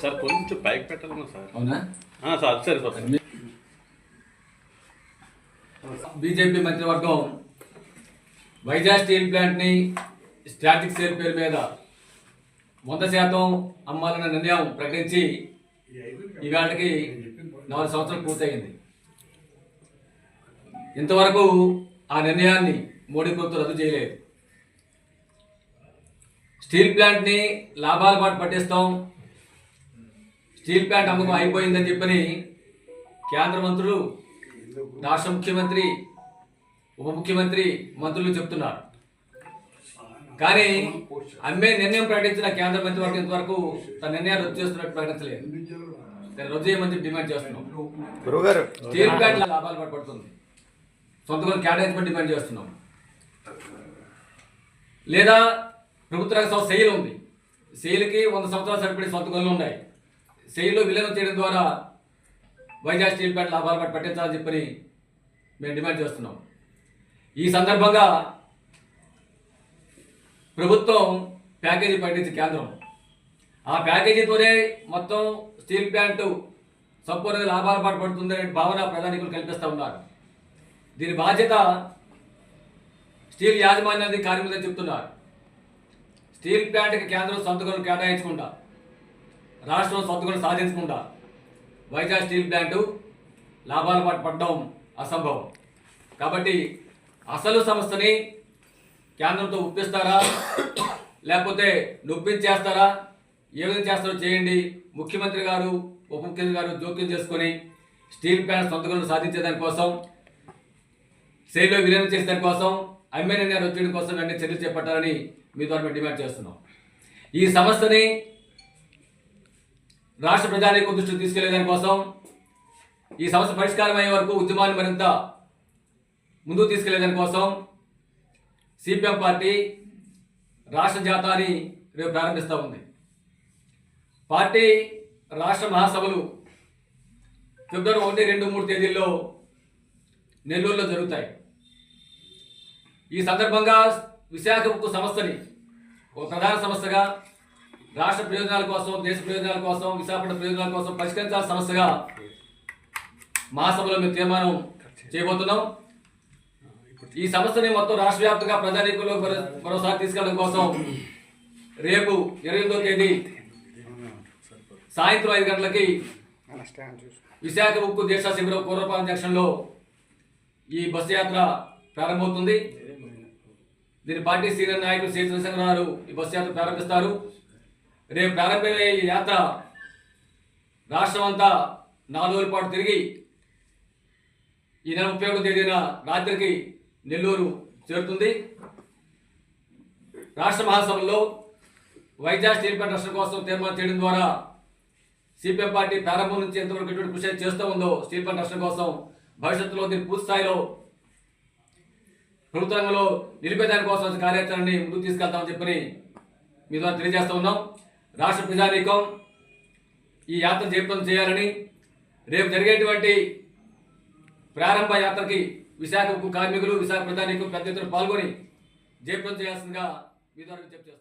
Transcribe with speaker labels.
Speaker 1: Sir కొంచెం పైకి పెట్టాలన్నా సార్.
Speaker 2: అవునా?
Speaker 1: సార్ సరే సార్.
Speaker 2: బీజేపీ మంత్రివర్గం వైజాగ్ స్టీల్ ప్లాంట్ని స్టాటిక్ సేల్ పేరు మీద వంద శాతం అమ్మాలన్న నిర్ణయం ప్రకటించి ఇవాళకి నాలుగు సంవత్సరాలు పూర్తయింది. ఇంతవరకు ఆ నిర్ణయాన్ని మోడీ ప్రభుత్వం రద్దు చేయలేదు. స్టీల్ ప్లాంట్ని లాభాల పాటు పట్టిస్తాం స్టీల్ ప్లాంట్ అమ్మకం అయిపోయిందని చెప్పని కేంద్ర మంత్రులు రాష్ట్ర ముఖ్యమంత్రి ఉప ముఖ్యమంత్రి మంత్రులు చెప్తున్నారు. కానీ అమ్మే నిర్ణయం ప్రకటించిన కేంద్ర మంత్రివర్గం ఇంతవరకు తన నిర్ణయాలు రద్దు చేస్తున్నట్టు ప్రకటించలేదు. రద్దు చేయమని డిమాండ్ చేస్తున్నాం. స్టీల్ ప్లాంట్ లాభాలు పడిపడుతుంది. సొంత కొనుగోలు కేటాయించమని డిమాండ్ చేస్తున్నాం. లేదా ప్రభుత్వ రంగ సంస్థ సెయిల్ ఉంది. సెయిల్కి వంద సంవత్సరాలు సరిపడే సొంత కొనుగోలు ఉన్నాయి. సెయిల్లో విలీనం చేయడం ద్వారా వైజాగ్ స్టీల్ ప్లాంట్ లాభాలు పట్టి పట్టించాలని చెప్పని మేము డిమాండ్ చేస్తున్నాం. ఈ సందర్భంగా ప్రభుత్వం ప్యాకేజీ పండించి కేంద్రం. ఆ ప్యాకేజీతోనే మొత్తం స్టీల్ ప్లాంట్ సంపూర్ణంగా లాభాల పాటు పడుతుందనే భావన ప్రధానికులు కల్పిస్తూ ఉన్నారు. దీని బాధ్యత స్టీల్ యాజమాన్యానికి కార్మికులు చెప్తున్నారు. స్టీల్ ప్లాంట్కి కేంద్రం సొంతకులను కేటాయించకుండా రాష్ట్రం సొంతకులను సాధించకుండా వైజాగ్ స్టీల్ ప్లాంటు లాభాల పాటు పడడం అసంభవం. కాబట్టి అసలు సంస్థని కేంద్రంతో ఒప్పిస్తారా? లేకపోతే నొప్పించేస్తారా? ఏ విధంగా చేస్తారో చేయండి. ముఖ్యమంత్రి గారు ఉప ముఖ్యమంత్రి గారు జోక్యం చేసుకొని స్టీల్ ప్లాంట్ సొంతకులను సాధించే దానికోసం సేల్లో విలీనం చేసే దానికోసం అమ్మే నిర్ణయాలు వచ్చేయడం కోసం వెంటనే చర్యలు చేపట్టాలని మీ ద్వారా మేము డిమాండ్ చేస్తున్నాం. ఈ సమస్యని రాష్ట్ర ప్రజానీకం దృష్టికి తీసుకెళ్ళే దానికోసం ఈ సమస్య పరిష్కారం అయ్యే వరకు ఉద్యమాన్ని మరింత ముందుకు తీసుకెళ్ళే దానికోసం సిపిఎం పార్టీ రాష్ట్ర జాతాని రేపు ప్రారంభిస్తూ ఉంది. పార్టీ రాష్ట్ర మహాసభలు ఫిబ్రవరి ఒకటి రెండు మూడు తేదీల్లో నెల్లూరులో జరుగుతాయి. ఈ సందర్భంగా విశాఖ ఉక్కు సంస్థని ఒక ప్రధాన సమస్యగా రాష్ట్ర ప్రయోజనాల కోసం దేశ ప్రయోజనాల కోసం విశాఖపట్నం ప్రయోజనాల కోసం పరిష్కరించాల్సిన సమస్యగా మహాసభలో మేము తీర్మానం చేయబోతున్నాం. ఈ సమస్యని మొత్తం రాష్ట్ర వ్యాప్తంగా ప్రజానీకుల్లో మరోసారి తీసుకెళ్ళడం కోసం రేపు ఇరవై తేదీ సాయంత్రం ఐదు గంటలకి విశాఖ ఉక్కు దేశ శిబిరం పూర్వపాలెం జంక్షన్లో ఈ బస్సు యాత్ర ప్రారంభమవుతుంది. దీని పార్టీ సీనియర్ నాయకులు శ్రీ చంద్రశేఖర్ ఈ బస్సు యాత్ర ప్రారంభిస్తారు. రేపు ప్రారంభమయ్యే ఈ యాత్ర రాష్ట్రం అంతా నాలుగు రోజుల పాటు తిరిగి ఈ నెల ముప్పై ఒకటో తేదీన రాత్రికి నెల్లూరు చేరుతుంది. రాష్ట్ర మహాసభలో వైద్య స్టీల్ ప్లాంట్ నష్టం కోసం తీర్మానం చేయడం ద్వారా సిపిఎం పార్టీ ప్రారంభం నుంచి ఎంతవరకు ఎటువంటి కృషి చేస్తూ ఉందో స్టీల్ ప్లాంట్ నష్టం కోసం భవిష్యత్తులో దీన్ని పూర్తి స్థాయిలో ప్రభుత్వ రంగంలో నిలిపేదాని కోసం కార్యాచరణని ముందుకు తీసుకెళ్తామని చెప్పని మీ ద్వారా తెలియజేస్తూ ఉన్నాం. రాష్ట్ర ప్రజానీకం ఈ యాత్ర జీవితం చేయాలని రేపు జరిగేటువంటి ప్రారంభ యాత్రకి విశాఖ కార్మికులు విశాఖ ప్రజానీకం పెద్ద ఎత్తున పాల్గొని జీవితం చేయాల్సిందిగా మీ ద్వారా విజ్ఞప్తి